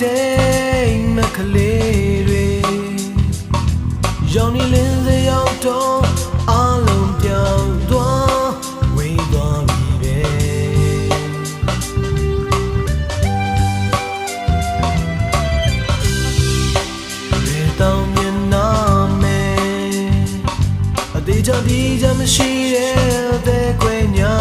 လင်းပြီးတော့မတိမ်မကလေးတွေရောင်နေလင်းစရောက်တော့အလုံးပြောင်းသွားဝေးသွားပြီပဲရေတောင်မြင်နာမယ်အသေးချာဒီချာမရှိတဲ့အသေးခွေညာ